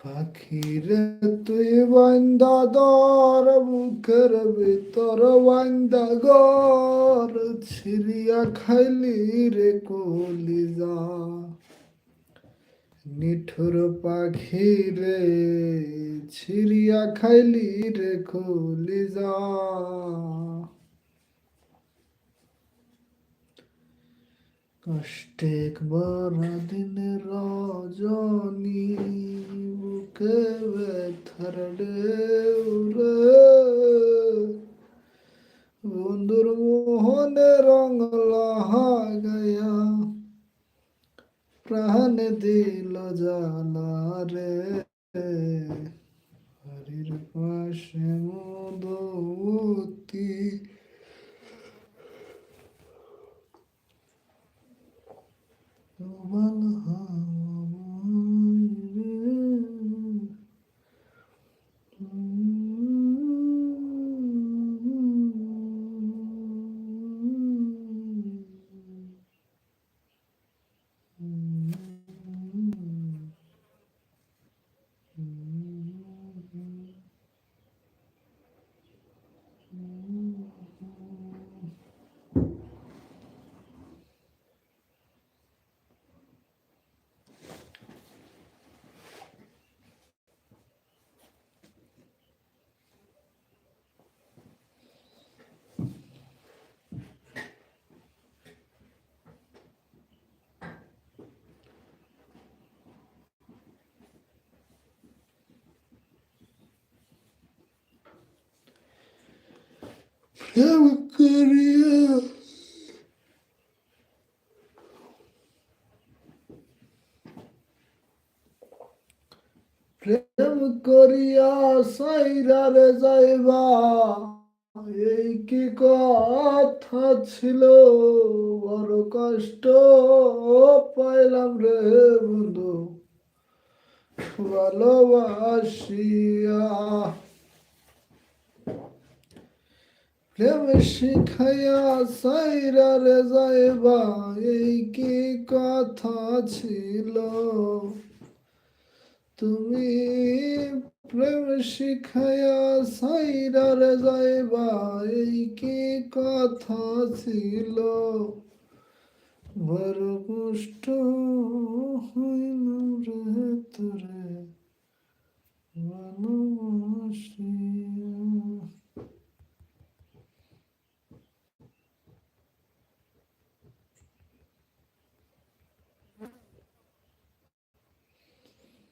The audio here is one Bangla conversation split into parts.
পাখিরে তুই বান্দা দর বুকের ভিতর বান্দা গর ছিরিয়া খাইলি রে কলিজা। নিঠুর পাখি রে ছিরিয়া খাইলি রে কলিজা কষ্টে একবার দিন রজনী, বুকে ব্যথার বন্ধুর মোহনে রং লাগায়া প্রাণ দিল জালা রে হরির পাশে মধুমতি প্রেম করিয়া প্রেম করিয়া সাইরারে যাইবা, এই কি কথা ছিল? বড় কষ্ট পাইলাম রে বন্ধু। ভালোবাসিয়া প্রেম শিখাইয়া সাইরা রে যাইবা এই কি কথা ছিল তুমি প্রেম শিখাইয়া সাইরা রে যাইবা এই কি কথা ছিল বড় কষ্ট হইল রে তোরে ভালোবাসিয়া শিখাইয়া সাইরা রে যাইবা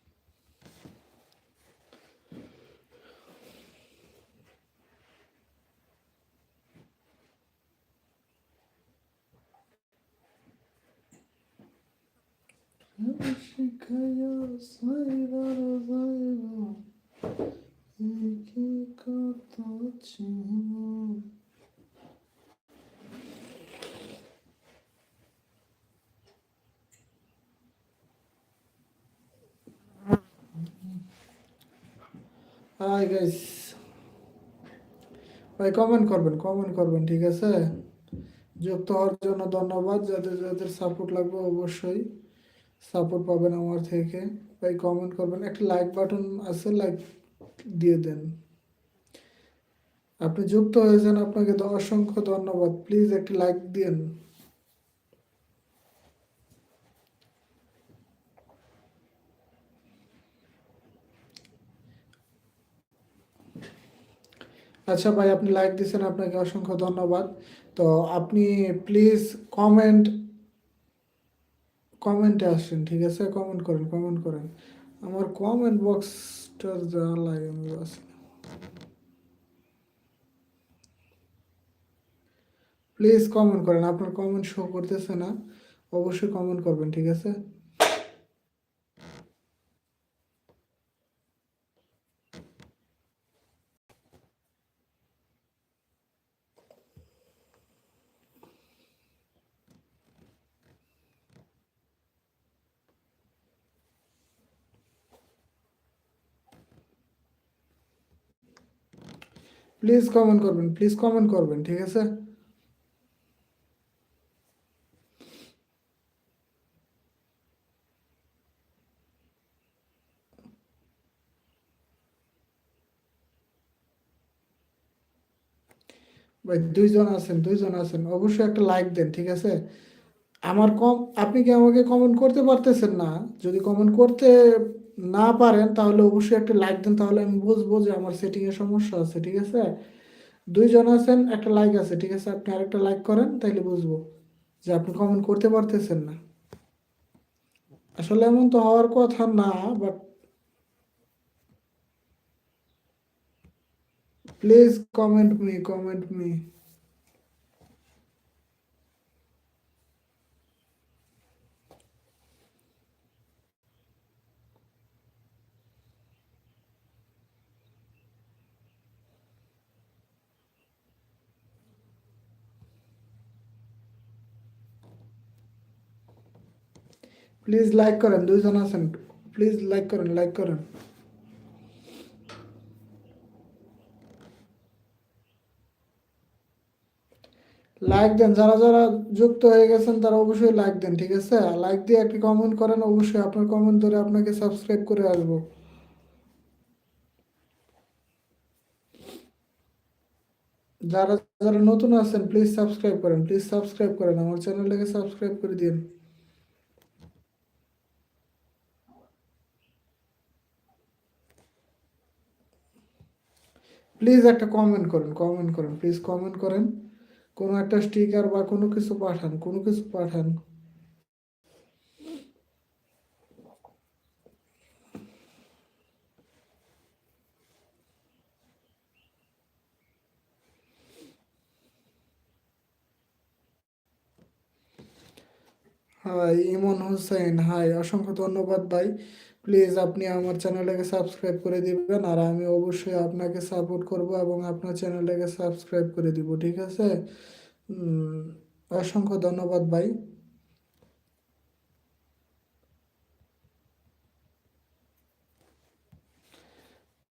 এই কি কথা ছিল হাই গাইস ভাই কমেন্ট করবেন কমেন্ট করবেন, ঠিক আছে? যুক্ত হওয়ার জন্য ধন্যবাদ। যাদের যাদের সাপোর্ট লাগবে, অবশ্যই। সাপোর্ট পাবেন আমার থেকে। ভাই কমেন্ট করবেন। একটা লাইক বাটন আছে লাইক দিয়ে দেন। আপনি যুক্ত হয়েছেন, আপনাকে অসংখ্য ধন্যবাদ। প্লিজ একটি লাইক দিন আচ্ছা ভাই, আপনি লাইক দিয়েছেন, আপনাকে অসংখ্য ধন্যবাদ। তো আপনি প্লিজ কমেন্ট কমেন্টে আসেন, ঠিক আছে? কমেন্ট করেন কমেন্ট করেন। আমার কমেন্ট বক্সটার যা লাগে আমি আসি। প্লিজ কমেন্ট করেন, আপনার কমেন্ট শো করতেছে না, অবশ্যই কমেন্ট করবেন, ঠিক আছে? প্লিজ কমেন্ট করবেন প্লিজ কমেন্ট করবেন, ঠিক আছে? ভাই, দুইজন আছেন দুইজন আছেন, অবশ্যই একটা লাইক দেন, ঠিক আছে? আমার কম, আপনি কি আমাকে কমেন্ট করতে পারতেছেন না? যদি কমেন্ট করতে না পারেন, তাহলে অবশ্যই একটা লাইক দেন, তাহলে আমি বুঝব যে আমার সেটিং এ সমস্যা আছে, ঠিক আছে? দুইজন আছেন, একটা লাইক আছে, ঠিক আছে? আপনি আরেকটা লাইক করেন, তাইলে বুঝব যে আপনি কমেন্ট করতে পারতেছেন না। আসলে এমন তো হওয়ার কথা না but please comment me comment me please like করেন দুইজন আছেন প্লিজ লাইক করেন লাইক করেন লাইক দেন, যারা যারা যুক্ত হয়ে গেছেন, তারা অবশ্যই লাইক দেন, ঠিক আছে? লাইক দিয়ে একটি কমেন্ট করেন, অবশ্যই আপনার কমেন্ট ধরে আপনাকে সাবস্ক্রাইব করে আসব। যারা যারা নতুন আছেন প্লিজ সাবস্ক্রাইব করেন প্লিজ সাবস্ক্রাইব করেন, আমার চ্যানেলটাকে সাবস্ক্রাইব করে দিন। প্লিজ একটা কমেন্ট করেন কমেন্ট করেন প্লিজ কমেন্ট করেন। কোনো একটা স্টিকার বা কোনো কিছু পাঠান, কোনো কিছু পাঠান। ইমন হোসেন হাই, অসংখ্য ধন্যবাদ ভাই। প্লিজ আপনি আমার চ্যানেলটাকে সাবস্ক্রাইব করে দিবেন আর আমি অবশ্যই আপনাকে সাপোর্ট করব এবং আপনার চ্যানেলটাকে সাবস্ক্রাইব করে দিব, ঠিক আছে? অসংখ্য ধন্যবাদ ভাই।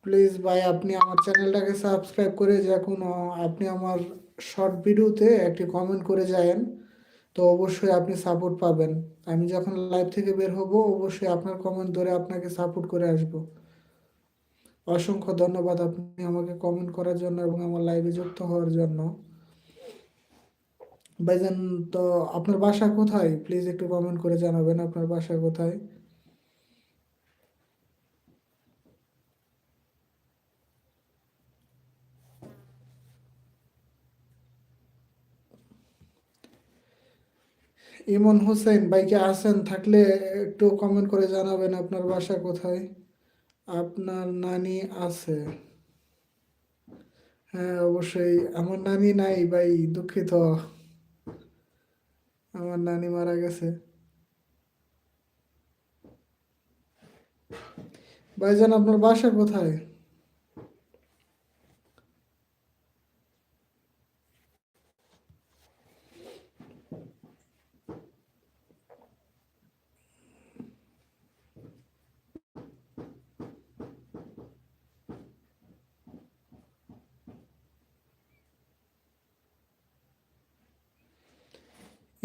প্লিজ ভাই, আপনি আমার চ্যানেলটাকে সাবস্ক্রাইব করে যখন আপনি আমার শর্ট ভিডিওতে একটি কমেন্ট করে যায়েন। তো অবশ্যই আপনি সাপোর্ট পাবেন। আমি যখন লাইভ থেকে বের হব, অবশ্যই আপনার কমেন্ট ধরে আপনাকে সাপোর্ট করে আসব। অসংখ্য ধন্যবাদ আপনি আমাকে কমেন্ট করার জন্য এবং আমার লাইভে যুক্ত হওয়ার জন্য। ভাইজান, তো আপনার বাসা কোথায়? প্লিজ একটু কমেন্ট করে জানাবেন আপনার বাসা কোথায়? ইমন হোসেন বাইকে আছেন থাকলে একটু কমেন্ট করে জানাবেন আপনার বাসা কোথায়? আপনার নানি আছে। হ্যাঁ অবশ্যই। আমার নানি নাই ভাই, দুঃখিত। আমার নানি মারা গেছে। ভাইজান, আপনার বাসা কোথায়?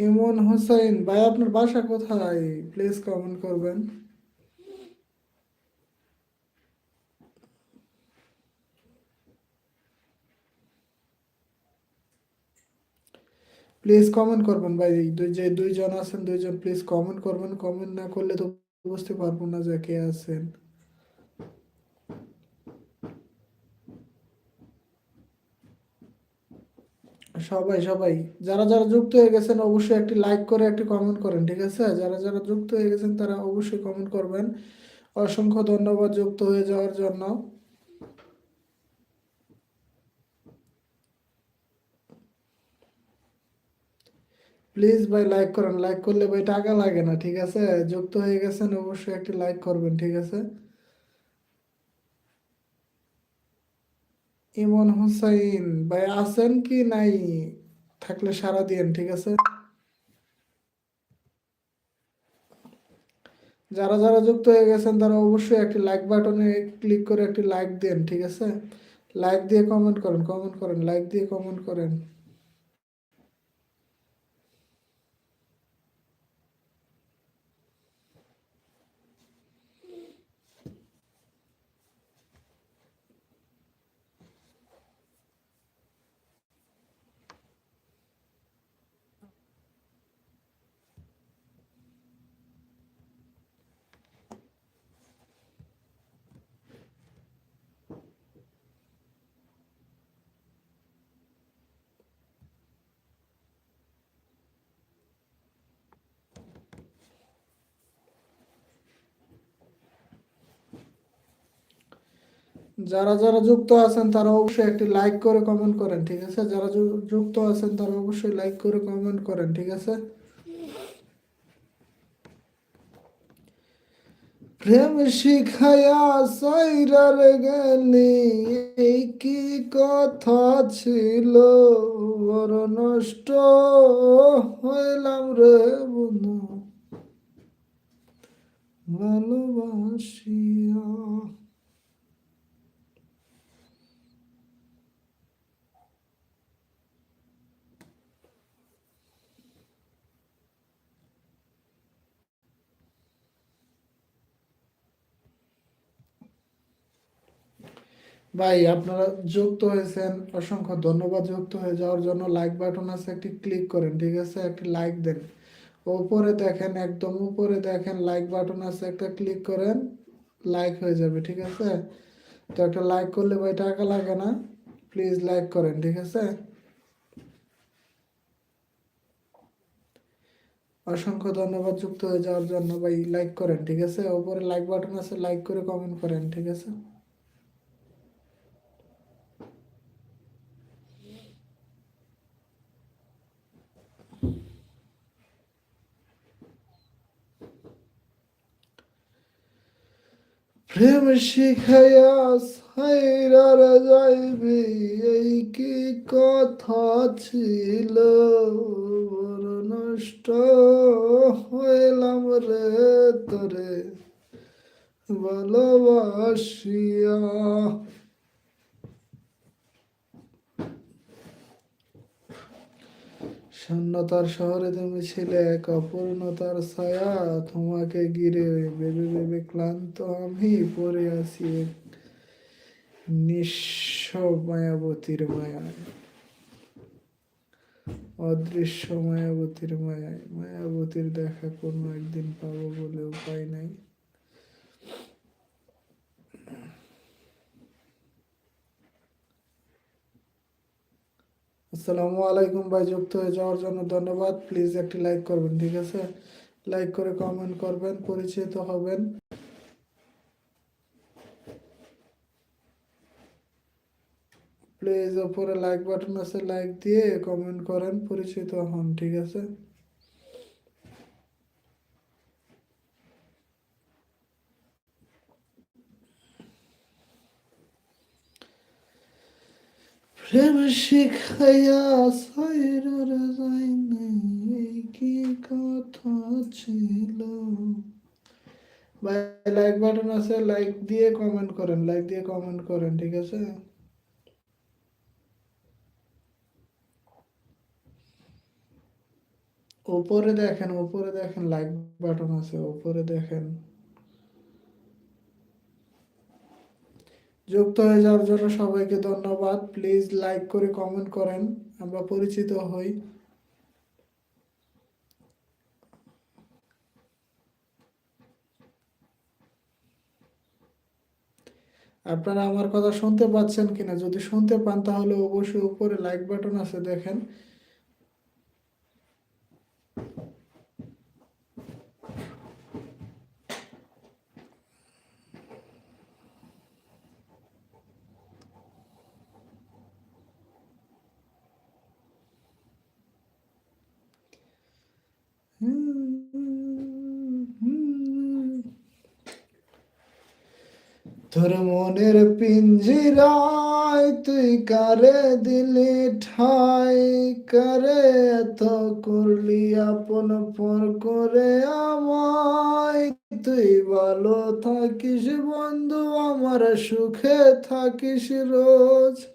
ইমন হোসেন, ভাই, আপনার বাসা কোথায়? প্লিজ কমেন্ট করবেন। প্লিজ কমেন্ট করবেন, ভাই দুই যে দুইজন আছেন, দুইজন প্লিজ কমেন্ট করবেন। কমেন্ট না করলে তো বুঝতে পারব না যে কে আছেন। সবাই সবাই। যারা যারা যুক্ত হয়ে গেছেন, অবশ্যই একটি লাইক করে, একটি কমেন্ট করেন, ঠিক আছে? যারা যারা যুক্ত হয়ে গেছেন, তারা অবশ্যই কমেন্ট করবেন। অসংখ্য ধন্যবাদ যুক্ত হয়ে যাওয়ার জন্য। প্লিজ ভাই লাইক করেন। লাইক করলে ভাই টাকা লাগে না, ঠিক আছে? যুক্ত হয়ে গেছেন, অবশ্যই একটি লাইক করবেন, ঠিক আছে? ইমন হুসাইন, ভাই আছেন কি নাই? থাকলে সারা দিয়েন, ঠিক আছে? যারা যারা যুক্ত হয়ে গেছেন, তারা অবশ্যই একটি লাইক বাটনে ক্লিক করে একটি লাইক দেন, ঠিক আছে? লাইক দিয়ে কমেন্ট করেন কমেন্ট করেন লাইক দিয়ে কমেন্ট করেন। যারা যারা যুক্ত আছেন, তারা অবশ্যই একটি লাইক করে কমেন্ট করেন, ঠিক আছে? যারা যুক্ত আছেন, তারা অবশ্যই লাইক করে কমেন্ট করেন, ঠিক আছে? প্রেম শিখাইয়া সাইরার গেলি এই কি কথা ছিল? বড় নষ্ট হইলাম রে বন্ধু। ভালোবাসিয়া ভাই, আপনারা যুক্ত হয়েছেন, অসংখ্য ধন্যবাদ যুক্ত হয়ে যাওয়ার জন্য। লাইক বাটন আছে, একটি ক্লিক করেন, ঠিক আছে? একটি লাইক দেন। উপরে দেখেন, একদম উপরে দেখেন লাইক বাটন আছে, একটা ক্লিক করেন লাইক হয়ে যাবে, ঠিক আছে? তো একটা লাইক করলে ভাই টাকা লাগে না প্লিজ লাইক করেন, ঠিক আছে? অসংখ্য ধন্যবাদ যুক্ত হয়ে যাওয়ার জন্য ভাই লাইক করেন, ঠিক আছে? উপরে লাইক বাটন আছে লাইক করে কমেন্ট করেন, ঠিক আছে? প্রেম শিখাইয়া সাইরার যাইবি এই কি কথা ছিল? নষ্ট হইলাম রে তোরে ভালোবাসিয়া। শূন্যতার শহরে তুমি ছিলে, এক অপূর্ণতার ছায়া। তোমাকে ঘিরে ভেবে ভেবে ক্লান্ত আমি পড়ে আছি এক নিঃস্ব মায়াবতীর মায়ায়। অদৃশ্য মায়াবতীর মায়ায়। মায়াবতীর দেখা কোনো একদিন পাবো বলে উপায় নাই। আসসালামু আলাইকুম ভাই, যুক্ত হয়ে যাওয়ার জন্য ধন্যবাদ। প্লিজ একটি লাইক করবেন, ঠিক আছে? লাইক করে কমেন্ট করবেন, পরিচিত হবেন। প্লিজ ওপরে লাইক বাটন আছে লাইক দিয়ে কমেন্ট করেন, পরিচিত হন, ঠিক আছে? প্রেম শিখাইয়া সাইরার যাই এই কি কথা ছিল ভাই লাইক বাটন আছে লাইক দিয়ে কমেন্ট করেন লাইক দিয়ে কমেন্ট করেন, ঠিক আছে? উপরে দেখেন উপরে দেখেন লাইক বাটন আছে উপরে দেখেন। যুক্ত হয়ে যাওয়ার জন্য সবাইকে ধন্যবাদ। প্লিজ লাইক করে কমেন্ট করেন। আমরা পরিচিত হই। আপনারা আমার কথা শুনতে পাচ্ছেন কিনা? যদি শুনতে পান, তাহলে অবশ্যই উপরে লাইক বাটন আছে, দেখেন। তোর মনের পিঞ্জিরায় তুই কারে দিলি ঠাই? কারে এত করলি আপন পর করে আমায়? তুই ভালো থাকিস বন্ধু, আমার সুখে থাকিস রোজ।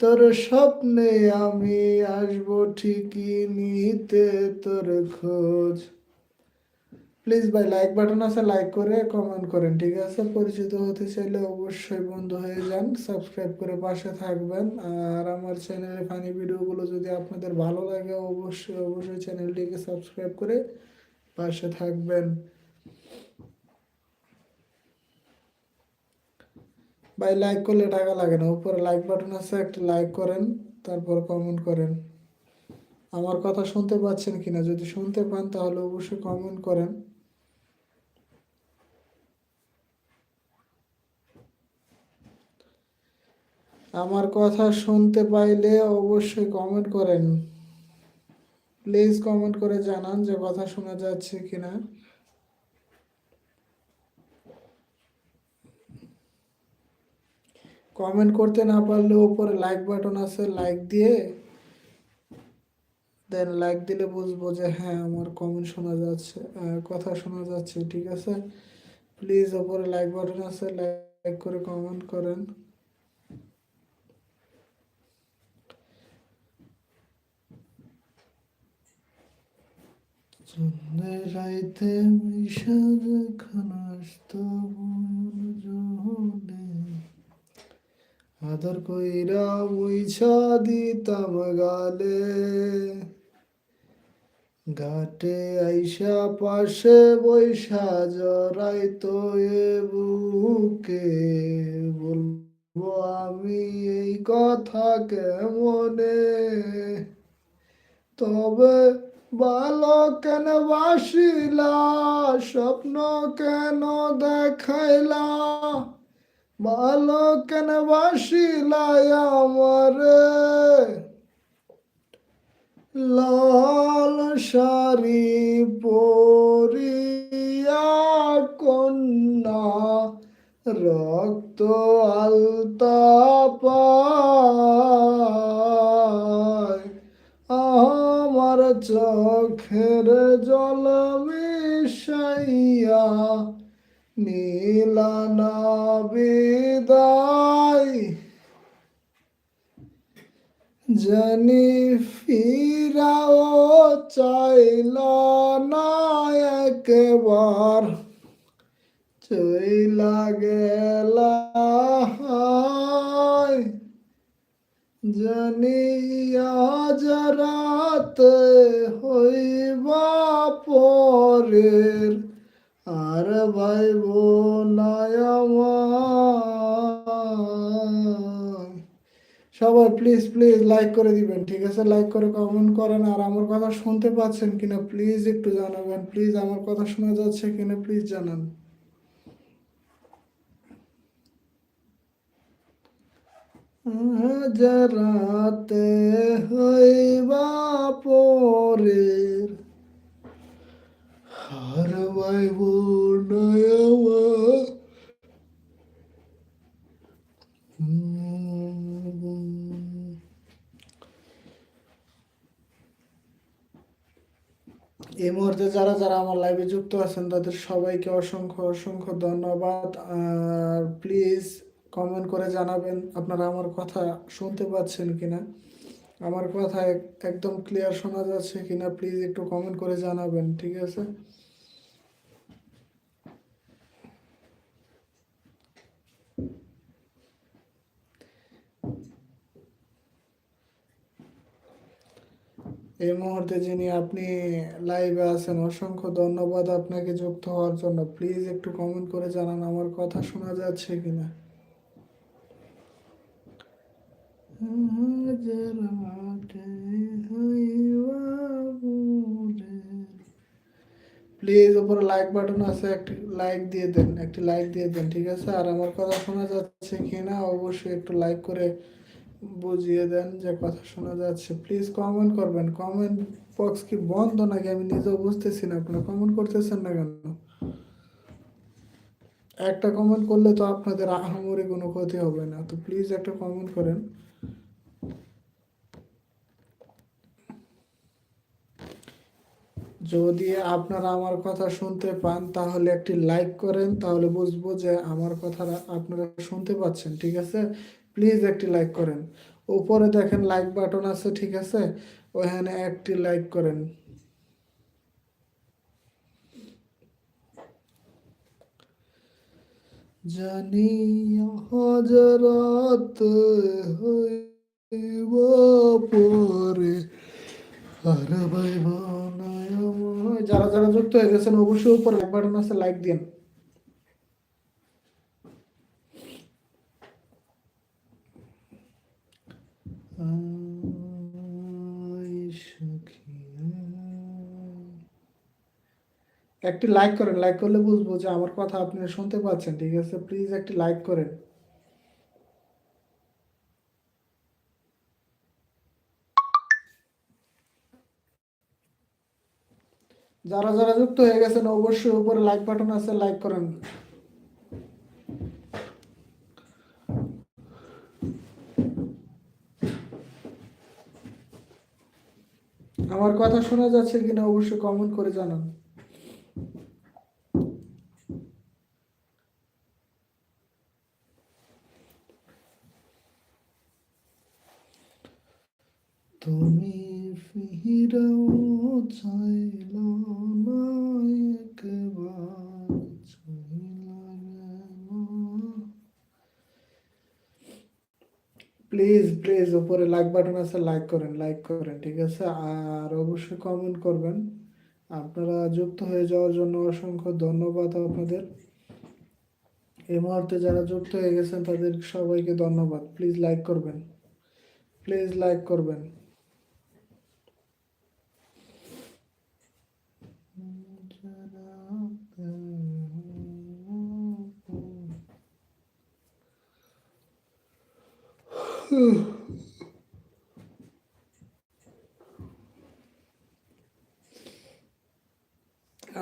তোর স্বপ্নে আমি আসব ঠিকই নিতে তোর খোঁজ। প্লিজ ভাই লাইক বাটন আছে লাইক করে কমেন্ট করেন, ঠিক আছে? পরিচিত হতে চাইলে অবশ্যই বন্ধু হয়ে যান সাবস্ক্রাইব করে পাশে থাকবেন। আর আমার চ্যানেলের ফানি ভিডিওগুলো যদি আপনাদের ভালো লাগে, অবশ্যই অবশ্যই চ্যানেলটিকে সাবস্ক্রাইব করে পাশে থাকবেন। ভাই লাইক করলে টাকা লাগে না। উপরে লাইক বাটন আছে, একটা লাইক করেন, তারপর কমেন্ট করেন। আমার কথা শুনতে পাচ্ছেন কিনা? যদি শুনতে পান, তাহলে অবশ্যই কমেন্ট করেন। আমার কথা শুনতে পাইলে অবশ্যই কমেন্ট করেন। প্লিজ কমেন্ট করে জানান যে কথা শোনা যাচ্ছে কিনা। কমেন্ট করতে না পারলে উপরে লাইক বাটন আছে লাইক দিয়ে দেন লাইক দিলে বুঝব যে হ্যাঁ আমার কমেন্ট শোনা যাচ্ছে কথা শোনা যাচ্ছে, ঠিক আছে? প্লিজ ওপরে লাইক বাটন আছে লাইক করে কমেন্ট করেন। রাইতে মিশা যখন আসতো জনে আদর কইরা মুইছা দিতাম গালে। ঘাটে আইসা পাশে বৈশা জড়াই তো এ বুকে। বলব, আমি এই কথা কেমনে? তবে ভালো কেন বাসিলা? স্বপ্ন কেন দেখাইলা? ভালো কেন লাল শাড়ি পরিয়া কন্যা রক্ত আলতা আমার চোখের জল মিশাইয়া নীলানা জানি ফিরাও চাইল না একবার। চইলা গেলা জানি আজ হইবা পরের আর আমায় সবাই প্লিজ প্লিজ লাইক করে দিবেন, ঠিক আছে? লাইক করে কমেন্ট করেন, আর আমার কথা শুনতে পাচ্ছেন কিনা প্লিজ একটু জানাবেন। প্লিজ আমার কথা শোনা যাচ্ছে কিনা প্লিজ জানান। আজ রাতে হইবা পরের হার বাইব নয়মা এই মুহূর্তে যারা যারা আমার লাইভে যুক্ত আছেন, তাদের সবাইকে অসংখ্য অসংখ্য ধন্যবাদ। আর প্লিজ কমেন্ট করে জানাবেন আপনারা আমার কথা শুনতে পাচ্ছেন কিনা। আমার কথা একদম ক্লিয়ার শোনা যাচ্ছে কিনা প্লিজ একটু কমেন্ট করে জানাবেন, ঠিক আছে? এই মুহূর্তে যিনি আপনি লাইভে আছেন, অসংখ্য ধন্যবাদ আপনাকে যুক্ত হওয়ার জন্য। প্লিজ একটু কমেন্ট করে জানান আমার কথা শোনা যাচ্ছে কিনা। প্লিজ উপরে লাইক বাটন আছে, একটি লাইক দিয়ে দেন, একটি লাইক দিয়ে দেন, ঠিক আছে? আর আমার কথা শোনা যাচ্ছে কিনা, অবশ্যই একটু লাইক করে বুঝিয়ে দেন যে কথা শোনা যাচ্ছে। প্লিজ কমেন্ট করবেন। কমেন্ট বক্স কি বন্ধ নাকি? আমি নিজেও বুঝতেছি না। আপনারা কমেন্ট করতেছেন না কেন? একটা কমেন্ট করলে তো আপনাদের আহামরি কোনো ক্ষতি হবে না। তো প্লিজ একটা কমেন্ট করেন। যদি আপনারা আমার কথা শুনতে পান, তাহলে একটি লাইক করেন। তাহলে বুঝব যে আমার কথা আপনারা শুনতে পাচ্ছেন। ঠিক আছে? প্লিজ একটি লাইক করেন। উপরে দেখেন লাইক বাটন আছে, ঠিক আছে? ওখানে একটি লাইক করেন। জানি হজরত হইব পরে। আর ভাই। যারা যারা যুক্ত হয়ে গেছেন, অবশ্যই উপরে লাইক বাটন আছে, লাইক দিন একটি লাইক করেন। লাইক করলে বুঝব যে আমার কথা আপনি শুনতে পাচ্ছেন, ঠিক আছে? প্লিজ একটি লাইক করেন। যারা যারা যুক্ত হয়ে গেছেন, অবশ্যই উপরে লাইক বাটন আছে লাইক করেন। আমার কথা শোনা যাচ্ছে কিনা অবশ্যই কমেন্ট করে জানান তুমি ফিরাও চাইল না একবার চাইলা প্লিজ প্লিজ উপরে লাইক বাটন আছে লাইক করেন লাইক করেন, ঠিক আছে? আর অবশ্যই কমেন্ট করবেন। আপনারা যুক্ত হয়ে যাওয়ার জন্য অসংখ্য ধন্যবাদ আপনাদের। এই মুহূর্তে যারা যুক্ত হয়ে গেছেন, তাদের সবাইকে ধন্যবাদ। প্লিজ লাইক করবেন। প্লিজ লাইক করবেন।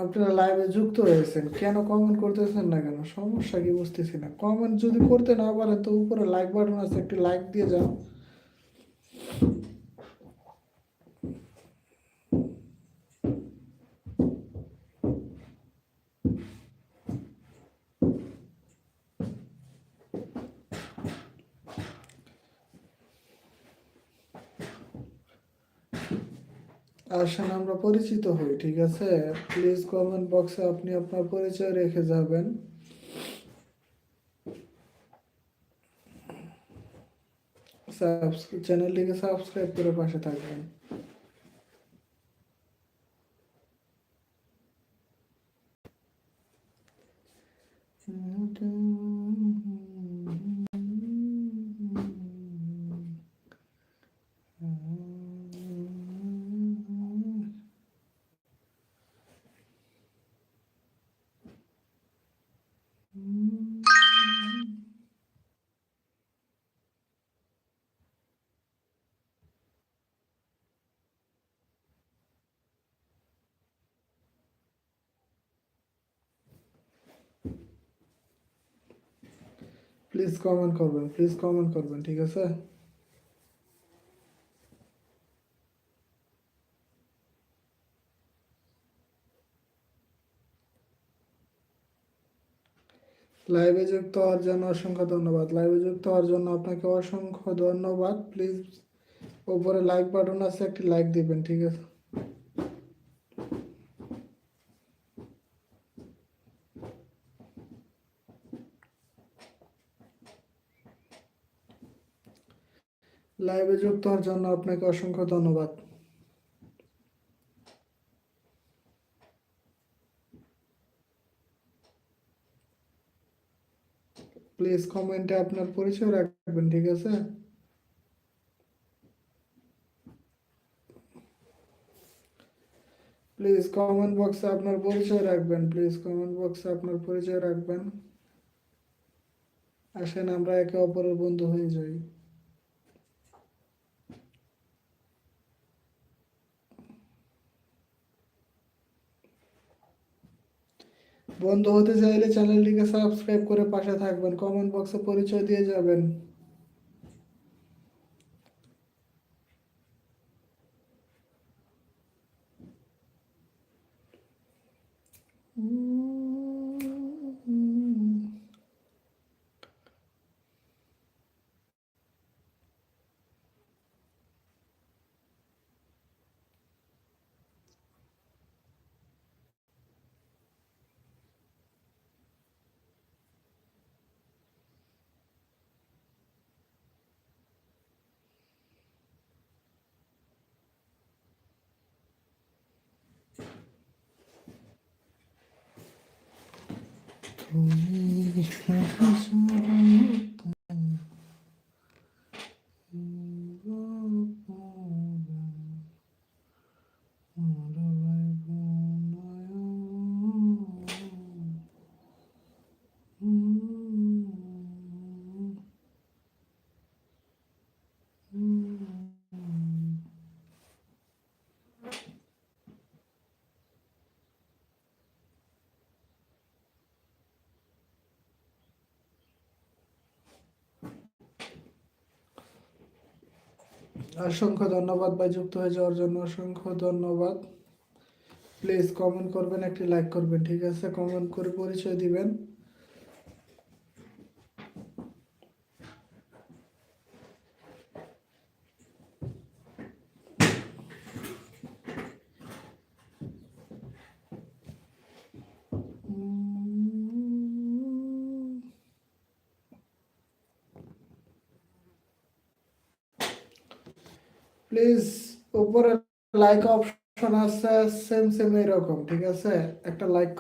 আপনারা লাইভে যুক্ত হয়েছেন কেন কমেন্ট করতেছেন না কেন? সমস্যা কি বুঝতেছি না। কমেন্ট যদি করতে না পারেন তো উপরে লাইক বাটন আছে, একটু লাইক দিয়ে যাও আসেন, আমরা পরিচিত হই, ঠিক আছে? প্লিজ কমেন্ট বক্সে আপনি আপনার পরিচয় রেখে যাবেন। চ্যানেলটিকে সাবস্ক্রাইব করে পাশে থাকবেন। প্লিজ কমেন্ট করবেন প্লিজ কমেন্ট করবেন ঠিক আছে? লাইভে যুক্ত হওয়ার জন্য অসংখ্য ধন্যবাদ। লাইভে যুক্ত হওয়ার জন্য আপনাকে অসংখ্য ধন্যবাদ। প্লিজ উপরে লাইক বাটন আছে, একটি লাইক দিবেন, ঠিক আছে? লাইভে যুক্ত হওয়ার জন্য আপনাকে অসংখ্য ধন্যবাদ। প্লিজ কমেন্টে আপনার পরিচয় রাখবেন, ঠিক আছে? প্লিজ কমেন্ট বক্সে আপনার পরিচয় রাখবেন প্লিজ কমেন্ট বক্সে আপনার পরিচয় রাখবেন। আসেন আমরা একে অপরের বন্ধু হয়ে যাই। বন্ধু হতে চাইলে চ্যানেলটিকে সাবস্ক্রাইব করে পাশে থাকবেন। কমেন্ট বক্সে পরিচয় দিয়ে যাবেন। 你看，我。অসংখ্য ধন্যবাদ ভাই যুক্ত হয়ে যাওয়ার জন্য, অসংখ্য ধন্যবাদ। প্লিজ কমেন্ট করবেন, একটি লাইক করবেন, ঠিক আছে? কমেন্ট করে পরিচয় দিবেন। প্লিজ উপরে লাইক অপশন আছে সেম সেম এরকম ঠিক আছে? একটা লাইক